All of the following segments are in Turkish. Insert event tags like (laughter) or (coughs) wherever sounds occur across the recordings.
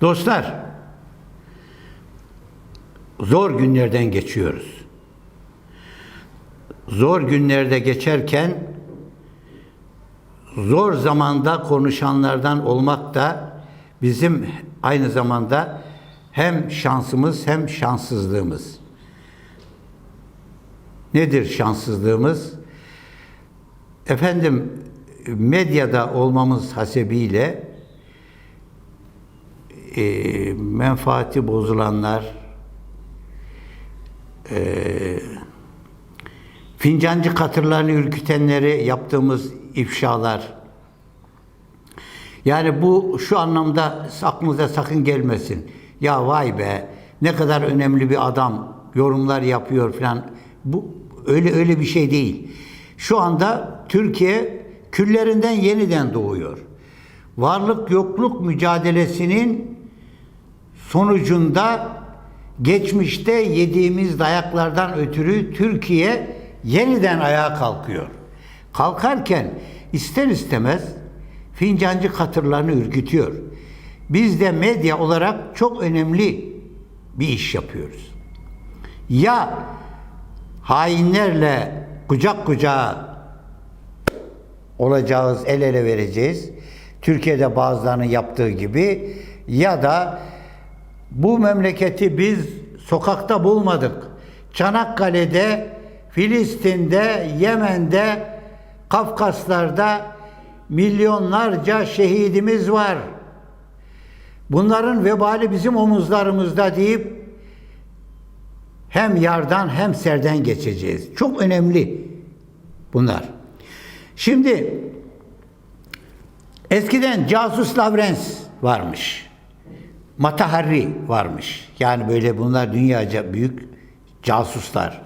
Dostlar, zor günlerden geçiyoruz. Zor günlerde geçerken zor zamanda konuşanlardan olmak da bizim aynı zamanda hem şansımız hem şanssızlığımız. Nedir şanssızlığımız? Efendim medyada olmamız hasebiyle e, menfaati bozulanlar, e, fincancı katırlarını ürkütenleri yaptığımız ifşalar. Yani bu şu anlamda aklınıza sakın gelmesin. Ya vay be ne kadar önemli bir adam yorumlar yapıyor falan. Bu öyle öyle bir şey değil. Şu anda Türkiye küllerinden yeniden doğuyor. Varlık yokluk mücadelesinin sonucunda geçmişte yediğimiz dayaklardan ötürü Türkiye yeniden ayağa kalkıyor. Kalkarken ister istemez fincancı katırlarını ürkütüyor. Biz de medya olarak çok önemli bir iş yapıyoruz. Ya hainlerle kucak kucağa olacağız, el ele vereceğiz. Türkiye'de bazılarının yaptığı gibi ya da bu memleketi biz sokakta bulmadık. Çanakkale'de, Filistin'de, Yemen'de, Kafkaslar'da milyonlarca şehidimiz var. Bunların vebali bizim omuzlarımızda deyip hem yardan hem serden geçeceğiz. Çok önemli bunlar. Şimdi eskiden casus Lavrens varmış. Mataharri varmış. Yani böyle bunlar dünyaca büyük casuslar.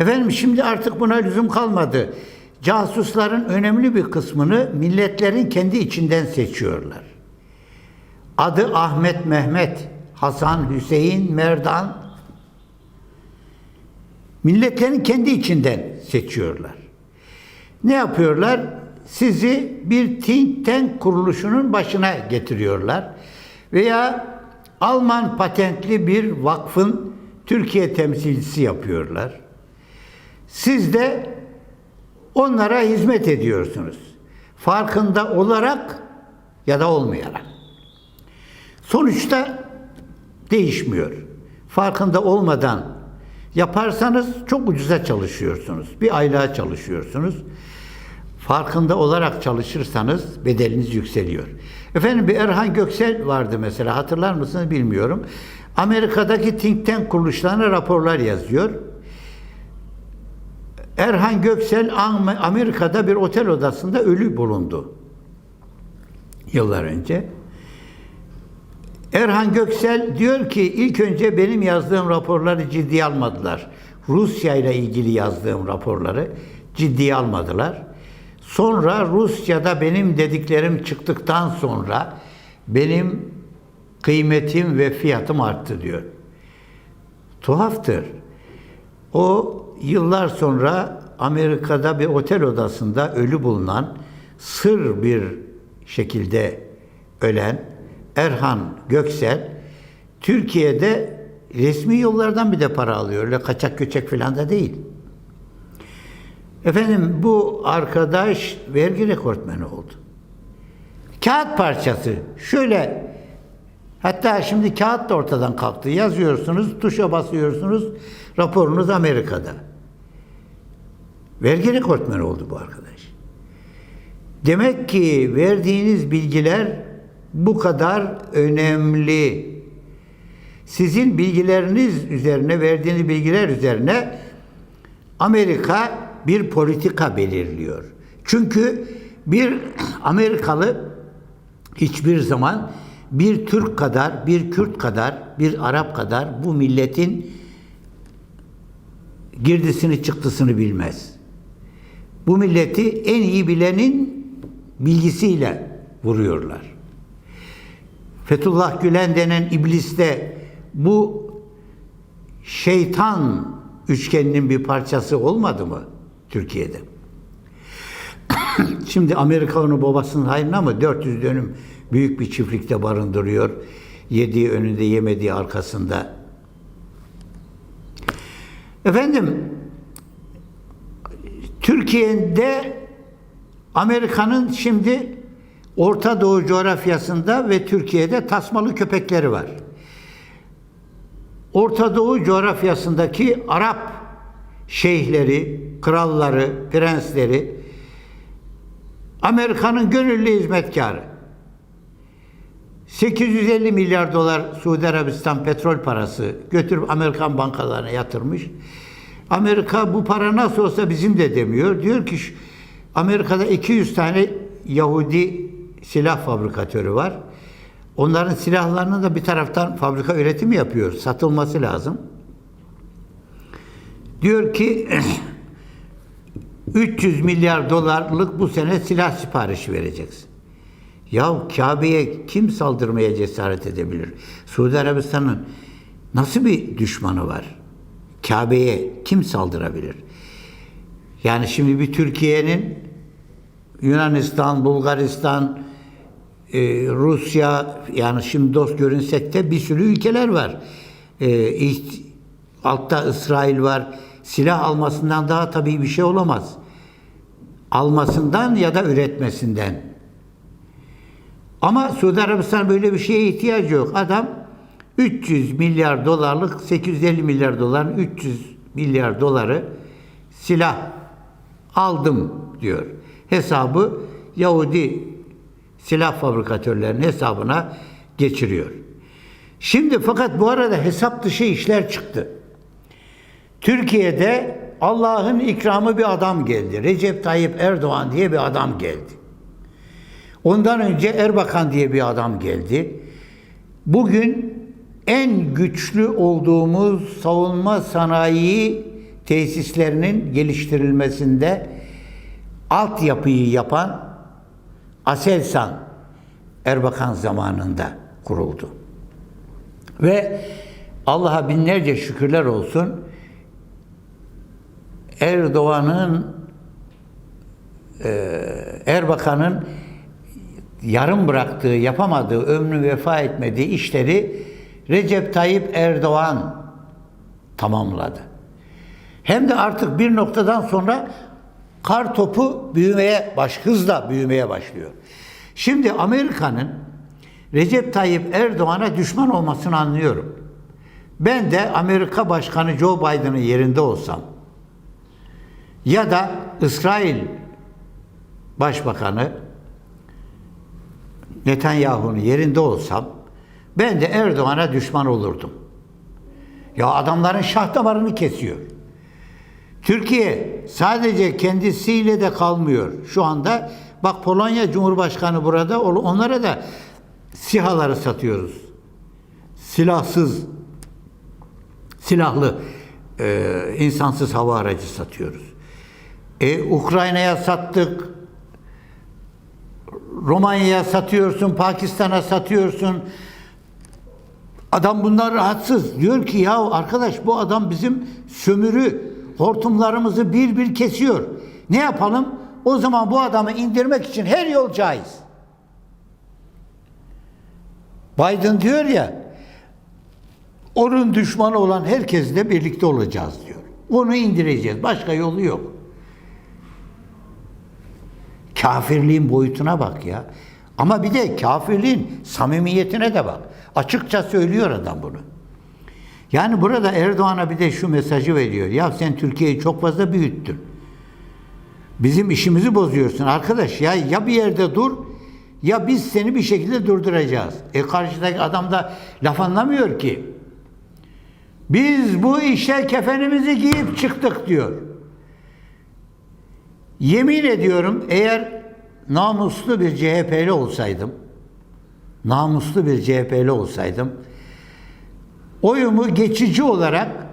Efendim şimdi artık buna lüzum kalmadı. Casusların önemli bir kısmını milletlerin kendi içinden seçiyorlar. Adı Ahmet Mehmet, Hasan, Hüseyin, Merdan. Milletlerin kendi içinden seçiyorlar. Ne yapıyorlar? Sizi bir think tank kuruluşunun başına getiriyorlar. Veya Alman patentli bir vakfın Türkiye temsilcisi yapıyorlar. Siz de onlara hizmet ediyorsunuz. Farkında olarak ya da olmayarak. Sonuçta değişmiyor. Farkında olmadan yaparsanız çok ucuza çalışıyorsunuz. Bir aylığa çalışıyorsunuz. Farkında olarak çalışırsanız bedeliniz yükseliyor. Efendim bir Erhan Göksel vardı mesela hatırlar mısınız bilmiyorum. Amerika'daki think tank kuruluşlarına raporlar yazıyor. Erhan Göksel Amerika'da bir otel odasında ölü bulundu. Yıllar önce. Erhan Göksel diyor ki ilk önce benim yazdığım raporları ciddiye almadılar. Rusya ile ilgili yazdığım raporları ciddiye almadılar. Sonra Rusya'da benim dediklerim çıktıktan sonra benim kıymetim ve fiyatım arttı diyor. Tuhaftır. O yıllar sonra Amerika'da bir otel odasında ölü bulunan sır bir şekilde ölen Erhan Göksel Türkiye'de resmi yollardan bir de para alıyor. Öyle kaçak göçek falan da değil. Efendim bu arkadaş vergi rekortmeni oldu. Kağıt parçası. Şöyle hatta şimdi kağıt da ortadan kalktı. Yazıyorsunuz, tuşa basıyorsunuz. Raporunuz Amerika'da. Vergi rekortmeni oldu bu arkadaş. Demek ki verdiğiniz bilgiler bu kadar önemli. Sizin bilgileriniz üzerine, verdiğiniz bilgiler üzerine Amerika bir politika belirliyor. Çünkü bir Amerikalı hiçbir zaman bir Türk kadar, bir Kürt kadar, bir Arap kadar bu milletin girdisini çıktısını bilmez. Bu milleti en iyi bilenin bilgisiyle vuruyorlar. Fethullah Gülen denen iblis de bu şeytan üçgeninin bir parçası olmadı mı Türkiye'de? (coughs) Şimdi Amerika onu babasının hayrına mı 400 dönüm büyük bir çiftlikte barındırıyor. Yediği önünde, yemediği arkasında. Efendim, Türkiye'de Amerika'nın şimdi Orta Doğu coğrafyasında ve Türkiye'de tasmalı köpekleri var. Orta Doğu coğrafyasındaki Arap şeyhleri, kralları, prensleri Amerika'nın gönüllü hizmetkarı. 850 milyar dolar Suudi Arabistan petrol parası götürüp Amerikan bankalarına yatırmış. Amerika bu para nasıl olsa bizim de demiyor. Diyor ki Amerika'da 200 tane Yahudi silah fabrikatörü var. Onların silahlarını da bir taraftan fabrika üretimi yapıyor. Satılması lazım. Diyor ki (clears throat) 300 milyar dolarlık bu sene silah siparişi vereceksin. Ya Kabe'ye kim saldırmaya cesaret edebilir? Suudi Arabistan'ın nasıl bir düşmanı var? Kabe'ye kim saldırabilir? Yani şimdi bir Türkiye'nin Yunanistan, Bulgaristan, e, Rusya yani şimdi dost görünsek de bir sürü ülkeler var. E, altta İsrail var. Silah almasından daha tabii bir şey olamaz. Almasından ya da üretmesinden. Ama Suudi Arabistan böyle bir şeye ihtiyacı yok. Adam 300 milyar dolarlık 850 milyar doların 300 milyar doları silah aldım diyor. Hesabı Yahudi silah fabrikatörlerinin hesabına geçiriyor. Şimdi fakat bu arada hesap dışı işler çıktı. Türkiye'de Allah'ın ikramı bir adam geldi. Recep Tayyip Erdoğan diye bir adam geldi. Ondan önce Erbakan diye bir adam geldi. Bugün en güçlü olduğumuz savunma sanayi tesislerinin geliştirilmesinde altyapıyı yapan Aselsan Erbakan zamanında kuruldu. Ve Allah'a binlerce şükürler olsun Erdoğan'ın e, Erbakan'ın yarım bıraktığı, yapamadığı, ömrü vefa etmediği işleri Recep Tayyip Erdoğan tamamladı. Hem de artık bir noktadan sonra kar topu büyümeye baş hızla büyümeye başlıyor. Şimdi Amerika'nın Recep Tayyip Erdoğan'a düşman olmasını anlıyorum. Ben de Amerika Başkanı Joe Biden'ın yerinde olsam ya da İsrail Başbakanı Netanyahu'nun yerinde olsam ben de Erdoğan'a düşman olurdum. Ya adamların şah damarını kesiyor. Türkiye sadece kendisiyle de kalmıyor. Şu anda bak Polonya Cumhurbaşkanı burada onlara da sihaları satıyoruz. Silahsız, silahlı, insansız hava aracı satıyoruz. E, Ukrayna'ya sattık, Romanya'ya satıyorsun, Pakistan'a satıyorsun. Adam bunlar rahatsız. Diyor ki ya arkadaş bu adam bizim sömürü hortumlarımızı bir bir kesiyor. Ne yapalım? O zaman bu adamı indirmek için her yol caiz. Biden diyor ya onun düşmanı olan herkesle birlikte olacağız diyor. Onu indireceğiz. Başka yolu yok. Kafirliğin boyutuna bak ya. Ama bir de kafirliğin samimiyetine de bak. Açıkça söylüyor adam bunu. Yani burada Erdoğan'a bir de şu mesajı veriyor. Ya sen Türkiye'yi çok fazla büyüttün. Bizim işimizi bozuyorsun arkadaş. Ya ya bir yerde dur ya biz seni bir şekilde durduracağız. E karşıdaki adam da laf anlamıyor ki. Biz bu işe kefenimizi giyip çıktık diyor. Yemin ediyorum eğer namuslu bir CHP'li olsaydım, namuslu bir CHP'li olsaydım, oyumu geçici olarak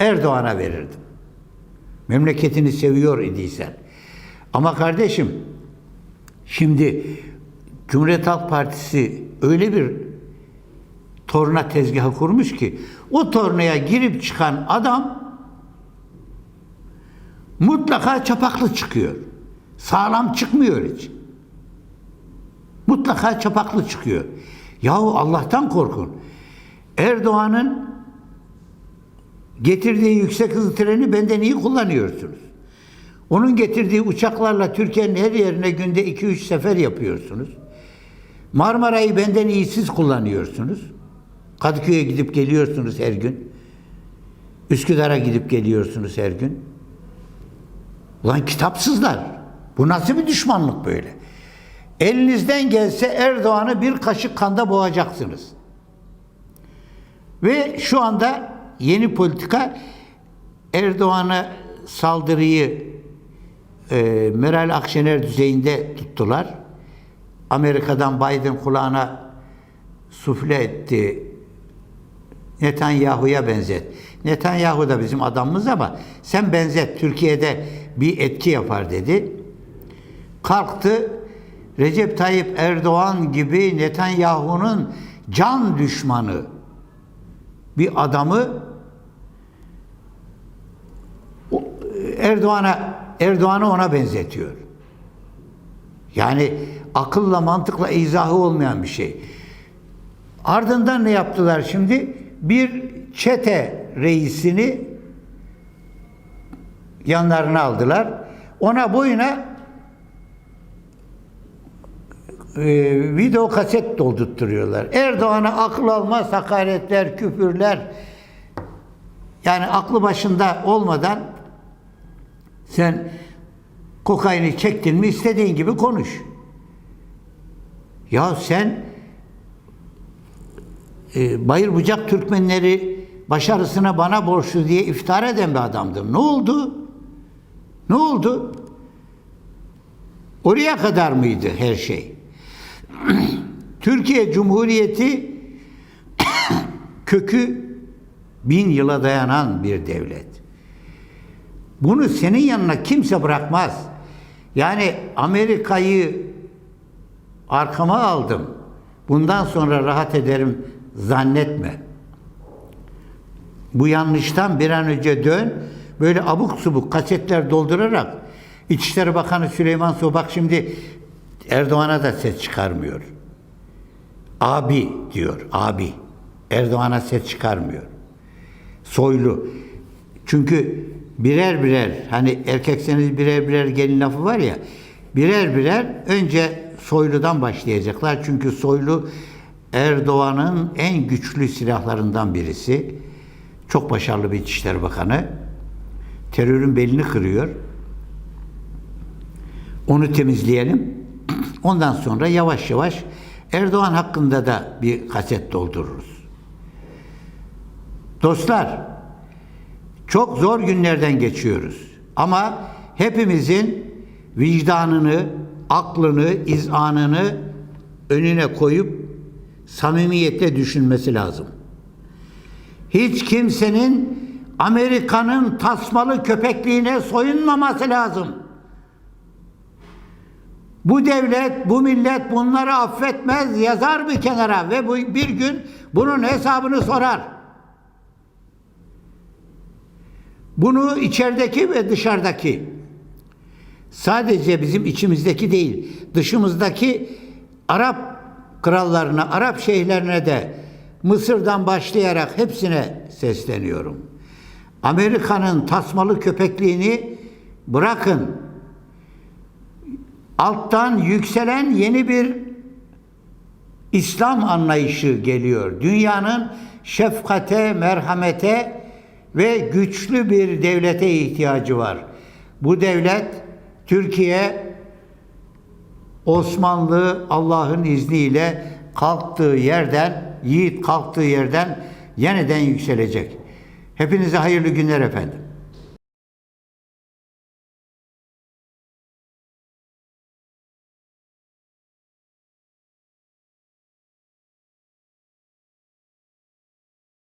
Erdoğan'a verirdim. Memleketini seviyor idiysen. Ama kardeşim, şimdi Cumhuriyet Halk Partisi öyle bir torna tezgahı kurmuş ki, o tornaya girip çıkan adam mutlaka çapaklı çıkıyor. Sağlam çıkmıyor hiç. Mutlaka çapaklı çıkıyor. Yahu Allah'tan korkun. Erdoğan'ın getirdiği yüksek hızlı treni benden iyi kullanıyorsunuz. Onun getirdiği uçaklarla Türkiye'nin her yerine günde 2-3 sefer yapıyorsunuz. Marmara'yı benden iyi siz kullanıyorsunuz. Kadıköy'e gidip geliyorsunuz her gün. Üsküdar'a gidip geliyorsunuz her gün. Ulan kitapsızlar. Bu nasıl bir düşmanlık böyle? Elinizden gelse Erdoğan'ı bir kaşık kanda boğacaksınız. Ve şu anda yeni politika Erdoğan'a saldırıyı e, Meral Akşener düzeyinde tuttular. Amerika'dan Biden kulağına sufle etti. Netanyahu'ya benzet. Netanyahu da bizim adamımız ama sen benzet Türkiye'de bir etki yapar dedi. Kalktı Recep Tayyip Erdoğan gibi Netanyahu'nun can düşmanı bir adamı Erdoğan'a Erdoğan'ı ona benzetiyor. Yani akılla mantıkla izahı olmayan bir şey. Ardından ne yaptılar şimdi? Bir çete reisini yanlarına aldılar. Ona boyuna e, video kaset doldurtturuyorlar. Erdoğan'a akıl almaz hakaretler, küfürler. Yani aklı başında olmadan sen kokaini çektin mi istediğin gibi konuş. Ya sen e, Bayır Bucak Türkmenleri başarısına bana borçlu diye iftara eden bir adamdın. Ne oldu? Ne oldu? Oraya kadar mıydı her şey? (clears throat) Türkiye Cumhuriyeti (clears throat) kökü bin yıla dayanan bir devlet. Bunu senin yanına kimse bırakmaz. Yani Amerika'yı arkama aldım. Bundan sonra rahat ederim zannetme. Bu yanlıştan bir an önce dön. Böyle abuk subuk kasetler doldurarak İçişleri Bakanı Süleyman Sobak şimdi Erdoğan'a da ses çıkarmıyor. Abi diyor, abi. Erdoğan'a ses çıkarmıyor. Soylu. Çünkü birer birer hani erkekseniz birer birer gelin lafı var ya birer birer önce Soylu'dan başlayacaklar. Çünkü Soylu Erdoğan'ın en güçlü silahlarından birisi. Çok başarılı bir İçişleri Bakanı. Terörün belini kırıyor. Onu temizleyelim. (clears throat) Ondan sonra yavaş yavaş Erdoğan hakkında da bir kaset doldururuz. Dostlar, çok zor günlerden geçiyoruz. Ama hepimizin vicdanını, aklını, izanını önüne koyup samimiyetle düşünmesi lazım. Hiç kimsenin Amerika'nın tasmalı köpekliğine soyunmaması lazım. Bu devlet, bu millet bunları affetmez, yazar bir kenara ve bu bir gün bunun hesabını sorar. Bunu içerideki ve dışarıdaki sadece bizim içimizdeki değil, dışımızdaki Arap krallarına, Arap şeyhlerine de Mısır'dan başlayarak hepsine sesleniyorum. Amerika'nın tasmalı köpekliğini bırakın. Alttan yükselen yeni bir İslam anlayışı geliyor. Dünyanın şefkate, merhamete ve güçlü bir devlete ihtiyacı var. Bu devlet Türkiye Osmanlı Allah'ın izniyle kalktığı yerden, yiğit kalktığı yerden yeniden yükselecek. Hepinize hayırlı günler efendim.